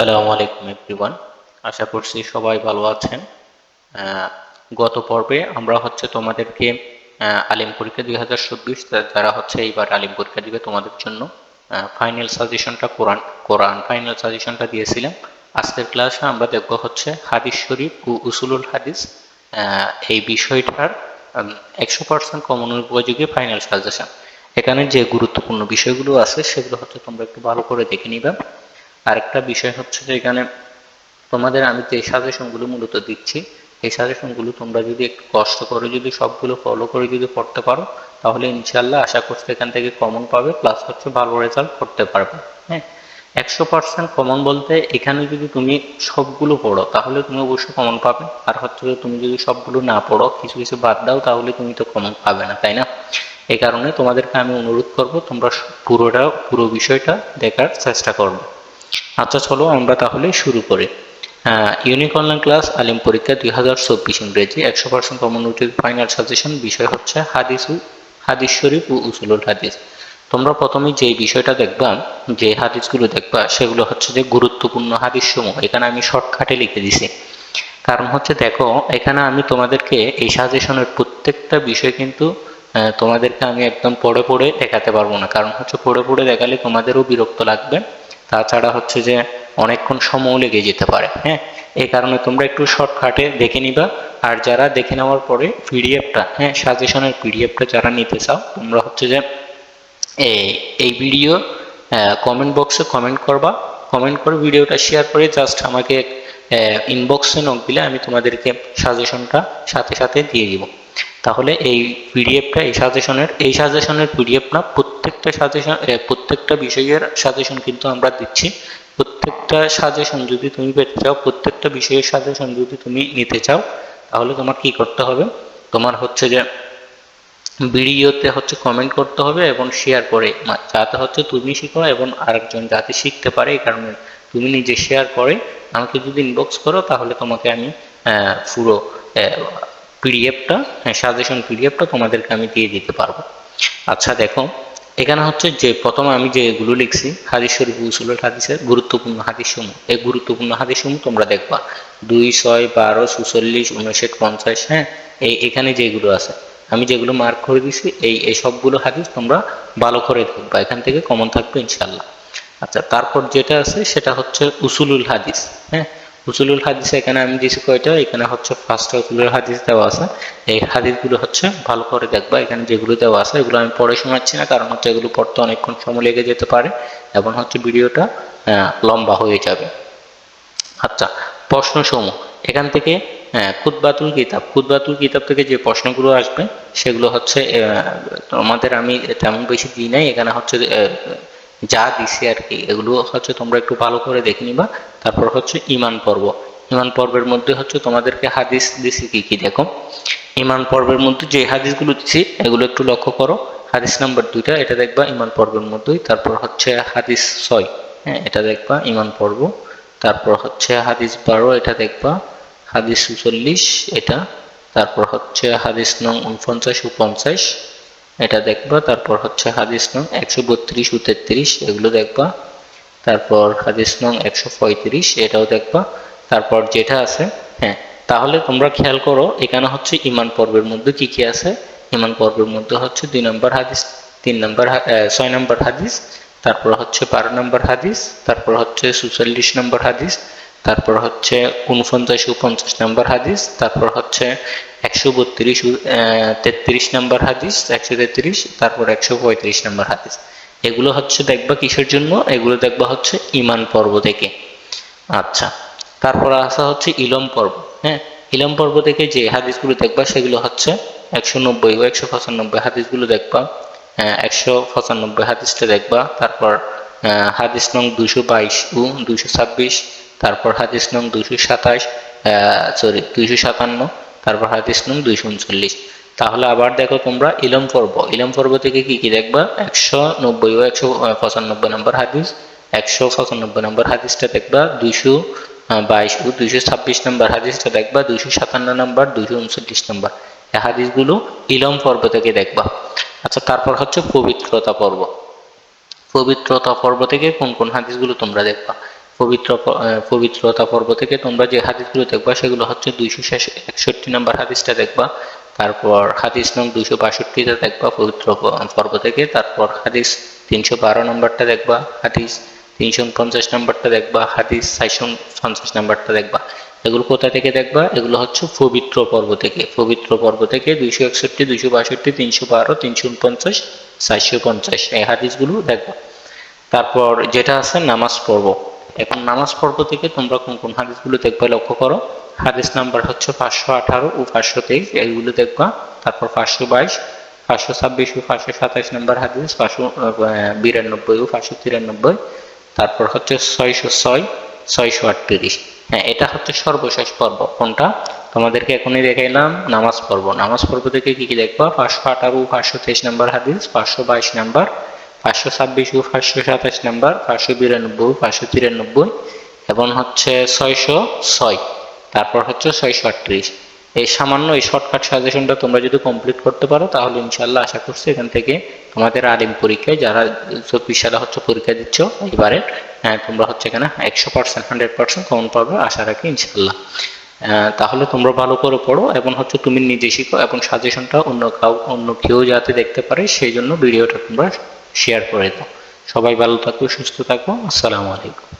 আসসালামু আলাইকুম এভরিওয়ান আশা করছি সবাই ভালো আছেন। গত পর্বে আমরা হচ্ছে তোমাদেরকে আলিম পরীক্ষা দুই হাজার চব্বিশ যারা হচ্ছে এইবার আলিম পরীক্ষা দিবে তোমাদের জন্য ফাইনাল সাজেশনটা কোরআন কোরআন ফাইনাল সাজেশনটা দিয়েছিলাম। আজকের ক্লাসে আমরা দেখব হচ্ছে হাদিস শরীফ ও উসুলুল হাদিস। এই বিষয়টার একশো পার্সেন্ট কমন উপযোগী ফাইনাল সাজেশন এখানে যে গুরুত্বপূর্ণ বিষয়গুলো আছে, সেগুলো হচ্ছে তোমরা একটু ভালো করে দেখে নিবে। আরেকটা বিষয় হচ্ছে যে এখানে তোমাদের আমি যে সাজেশনগুলো মূলত দিচ্ছি, এই সাজেশনগুলো তোমরা যদি একটু কষ্ট করে যদি সবগুলো ফলো করে যদি পড়তে পারো, তাহলে ইনশাল্লাহ আশা করছি এখান থেকে কমন পাবে প্লাস হচ্ছে ভালো রেজাল্ট করতে পারবে। হ্যাঁ? একশো পার্সেন্ট কমন বলতে এখানে যদি তুমি সবগুলো পড়ো, তাহলে তুমি অবশ্যই কমন পাবে। আর হচ্ছে যে তুমি যদি সবগুলো না পড়ো, কিছু কিছু বাদ দাও, তাহলে তুমি তো কমন পাবে না, তাই না? এই কারণে তোমাদেরকে আমি অনুরোধ করব, তোমরা পুরোটা, পুরো বিষয়টা দেখার চেষ্টা করবে। আচ্ছা চলো আমরা তাহলে শুরু করি। ইউনিক অনলাইন ক্লাস আলিম পরীক্ষা দুই হাজার চব্বিশ ইংরেজি, একশো পার্সেন্ট কমন ফাইনাল সাজেশন বিষয় হচ্ছে হাদিস হাদিস শরীফ ও উসুলুল হাদিস। তোমরা প্রথমে যে বিষয়টা দেখবা যে হাদিসগুলো দেখবা, সেগুলো হচ্ছে যে গুরুত্বপূর্ণ হাদিস সমূহ এখানে আমি শর্টকাটে লিখে দিছি। কারণ হচ্ছে দেখো, এখানে আমি তোমাদেরকে এই সাজেশনের প্রত্যেকটা বিষয় কিন্তু তোমাদেরকে আমি একদম পড়ে পড়ে দেখাতে পারব না। কারণ হচ্ছে পড়ে পড়ে দেখালে তোমাদেরও বিরক্ত লাগবে। তাছাড়া হচ্ছে যে অনেকক্ষণ সময় লেগে যেতে পারে হ্যাঁ? এই কারণে তোমরা একটু শর্টকাটে দেখে নিবা। আর যারা দেখে নেওয়ার পরে পিডিএফটা হ্যাঁ সাজেশনের পিডিএফটা যারা নিতে চাও, তোমরা হচ্ছে যে এই এই ভিডিও কমেন্ট বক্সে কমেন্ট করবা। কমেন্ট করে ভিডিওটা শেয়ার করে জাস্ট আমাকে ইনবক্সে নক দিলে আমি তোমাদেরকে সাজেশনটা সাথে সাথে দিয়ে দিব। তাহলে এই পিডিএফটা এই সাজেশনের এই সাজেশনের পিডিএফ না, প্রত্যেকটা সাজেশন প্রত্যেকটা বিষয়ের সাজেশন কিন্তু আমরা দিচ্ছি। প্রত্যেকটা সাজেশন যদি তুমি পেতে চাও, প্রত্যেকটা বিষয়ের সাজেশন যদি তুমি নিতে চাও, তাহলে তোমার কি করতে হবে? তোমার হচ্ছে যে ভিডিওতে হচ্ছে কমেন্ট করতে হবে এবং শেয়ার করে। যাতে হচ্ছে তুমি শিখো এবং আরেকজন যাতে শিখতে পারে এই কারণে তুমি নিজে শেয়ার করে। আমাকে যদি ইনবক্স করো, তাহলে তোমাকে আমি পুরো পিডিএফটা হ্যাঁ সাজেশন পিডিএফটা তোমাদেরকে আমি দিয়ে দিতে পারব। আচ্ছা দেখো, এখানে হচ্ছে যে প্রথম আমি যেগুলো লিখছি হাদিস শরীফ উসুলুল হাদিসের গুরুত্বপূর্ণ হাদিস সমূহ এই গুরুত্বপূর্ণ হাদিস সমূহ তোমরা দেখবা। দুই, ছয়, বারো সুচল্লিশ উনষাট, পঞ্চাশ হ্যাঁ এই এখানে যেগুলো আছে। আমি যেগুলো মার্ক করে দিছি, এই এই সবগুলো হাদিস তোমরা ভালো করে দেখবা। এখান থেকে কমন থাকবে ইনশাল্লাহ আচ্ছা তারপর যেটা আছে, সেটা হচ্ছে উসুলুল হাদিস হ্যাঁ উসুলুল হাদিস এখানে আমি দিয়েছি কয়টা? এখানে হচ্ছে ফার্স্ট উসুলুল হাদিস দেওয়া আছে। এই হাদিসগুলো হচ্ছে ভালো করে দেখবা। এখানে যেগুলো দেওয়া আছে এগুলো আমি পড়ে শোনাচ্ছি না কারণ হচ্ছে এগুলো পড়তে অনেকক্ষণ সময় লেগে যেতে পারে এবং হচ্ছে ভিডিওটা লম্বা হয়ে যাবে। আচ্ছা প্রশ্ন সমূহ এখান থেকে খুতবাতুল কিতাব। খুতবাতুল কিতাব থেকে যে প্রশ্নগুলো আসবে সেগুলো হচ্ছে আহ, তোমাদের আমি তেমন বেশি দিই নাই। এখানে হচ্ছে যা দিছি আর কি এগুলো হচ্ছে তোমরা একটু ভালো করে দেখে নিবা। তারপর হচ্ছে ইমান পর্ব। ইমান পর্বের মধ্যে হচ্ছে তোমাদেরকে হাদিস দিছি কি কি, দেখো। ইমান পর্বের মধ্যে যে হাদিসগুলো দিছি, এগুলো একটু লক্ষ্য করো। হাদিস নাম্বার দুইটা, এটা দেখবা ইমান পর্বের মধ্যেই। তারপর হচ্ছে হাদিস ছয় হ্যাঁ এটা দেখবা ইমান পর্ব। তারপর হচ্ছে হাদিস বারো, এটা দেখবা হাদিস চল্লিশ, এটা। তারপর হচ্ছে হাদিস নং উনপঞ্চাশ ও পঞ্চাশ এটা দেখবা। তারপর হচ্ছে হাদিস নং একশো বত্রিশ ও তেত্রিশ এগুলো দেখবা। তারপর হাদিস নং একশো পঁয়ত্রিশ, এটাও দেখবা। তারপর যেটা আছে হ্যাঁ তাহলে তোমরা খেয়াল করো, এখানে হচ্ছে ইমান পর্বের মধ্যে কি কি আছে। ইমান পর্বের মধ্যে হচ্ছে দুই নম্বর হাদিস, তিন নম্বর ছয় নম্বর হাদিস, তারপর হচ্ছে বারো নম্বর হাদিস, তারপর হচ্ছে সুচল্লিশ নম্বর হাদিস, তারপর হচ্ছে উনপঞ্চাশ পঞ্চাশ নম্বর হাদিস, তারপর হচ্ছে একশো বত্রিশ তেত্রিশ নম্বর হাদিস, একশো তেত্রিশ, তারপর একশো পঁয়ত্রিশ নম্বর হাদিস। এগুলো হচ্ছে দেখবা কিসের জন্য? এগুলো দেখবা হচ্ছে ইমান পর্ব থেকে। আচ্ছা তারপর আসা হচ্ছে ইলম পর্ব হ্যাঁ? ইলম পর্ব থেকে যে হাদিসগুলো দেখবা সেগুলো হচ্ছে একশো নব্বই ও একশো পঁচানব্বই হাদিসগুলো দেখবা আহ, একশো পঁচানব্বই হাদিসটা দেখবা তারপর হাদিস নং দুশো বাইশ ও দুশো ছাব্বিশ তারপর হাদিস নং দুশো সাতাশ সরি দুইশো সাতান্ন তারপর হাদিস নং দুইশো উনচল্লিশ। তাহলে আবার দেখো তোমরা ইলম পর্ব। ইলম পর্ব থেকে কি কি দেখবা? একশো নব্বই ও একশো পঁচানব্বই নম্বর হাদিস, একশো পঁচানব্বই নম্বর হাদিসটা দেখবা, দুইশো বাইশ ও দুইশো ছাব্বিশ নম্বর হাদিসটা দেখবা, দুইশো সাতান্ন নম্বর, দুইশো উনচল্লিশ নম্বর। এই হাদিসগুলো ইলম পর্ব থেকে দেখবা। আচ্ছা তারপর হচ্ছে পবিত্রতা পর্ব। পবিত্রতা পর্ব থেকে কোন কোন হাদিসগুলো তোমরা দেখবা? পবিত্র পবিত্রতা পর্ব থেকে তোমরা যে হাদিসগুলো দেখবা, সেগুলো হচ্ছে দুইশো একষট্টি নম্বর হাদিসটা দেখবা। তারপর হাদিস নং দুশো বাষট্টিটা দেখবা পবিত্র পর্ব থেকে, তারপর হাদিস তিনশো বারো নম্বরটা দেখবা, হাদিস তিনশো পঞ্চাশ নম্বরটা দেখবা, হাদিস চারশো পঞ্চাশ নম্বরটা দেখবা। এগুলো কোথা থেকে দেখবা? এগুলো হচ্ছে পবিত্র পর্ব থেকে, পবিত্র পর্ব থেকে দুইশো একষট্টি, দুইশো বাষট্টি, তিনশো বারো, তিনশো উনপঞ্চাশ, চারশো পঞ্চাশ, এই হাদিসগুলো দেখবা। তারপর যেটা আছে নামাজ পড়ব। এখন নামাজ পড়ব থেকে তোমরা কোন কোন হাদিসগুলো দেখবে লক্ষ্য করো। হাদিস নাম্বার হচ্ছে পাঁচশো আঠারো ও পাঁচশো তেইশ, এইগুলো দেখবা। তারপর পাঁচশো বাইশ, পাঁচশো ছাব্বিশ ও পাঁচশো সাতাশ নম্বর হাদিস, পাঁচশো বিরানব্বই ও পাঁচশো তিরানব্বই। তারপর হচ্ছে ছয়শো ছয়, ছয়শো আটত্রিশ। হ্যাঁ এটা হচ্ছে সর্বশেষ পর্ব। কোনটা? তোমাদেরকে এখনই দেখাইলাম, নামাজ পর্ব নামাজ পর্ব থেকে কি কি দেখবা? পাঁচশো আঠারো ও পাঁচশো তেইশ নম্বর হাদিস, পাঁচশো বাইশ নাম্বার। পাঁচশো ছাব্বিশ ও পাঁচশো সাতাশ নাম্বার, পাঁচশো বিরানব্বই পাঁচশো তিরানব্বই এবং হচ্ছে ছয়শো ছয়। তারপর হচ্ছে ছয়শো আটত্রিশ। এই সামান্য এই শর্টকাট সাজেশনটা তোমরা যদি কমপ্লিট করতে পারো, তাহলে ইনশাল্লাহ আশা করছি এখান থেকে তোমাদের আলিম পরীক্ষায় যারা চব্বিশ সালে হচ্ছে পরীক্ষা দিচ্ছ এবারে তোমরা হচ্ছে এখানে একশো পার্সেন্ট হান্ড্রেড পার্সেন্ট কমন পাবে, আশা রাখি ইনশাল্লাহ তাহলে তোমরা ভালো করে পড়ো এবং হচ্ছে তুমি নিজে শিখো এবং সাজেশনটা অন্য কাউ, অন্য কেউ যাতে দেখতে পারে, সেই জন্য ভিডিওটা তোমরা শেয়ার করে দাও। সবাই ভালো থাকো সুস্থ থাকো। আসসালামু আলাইকুম।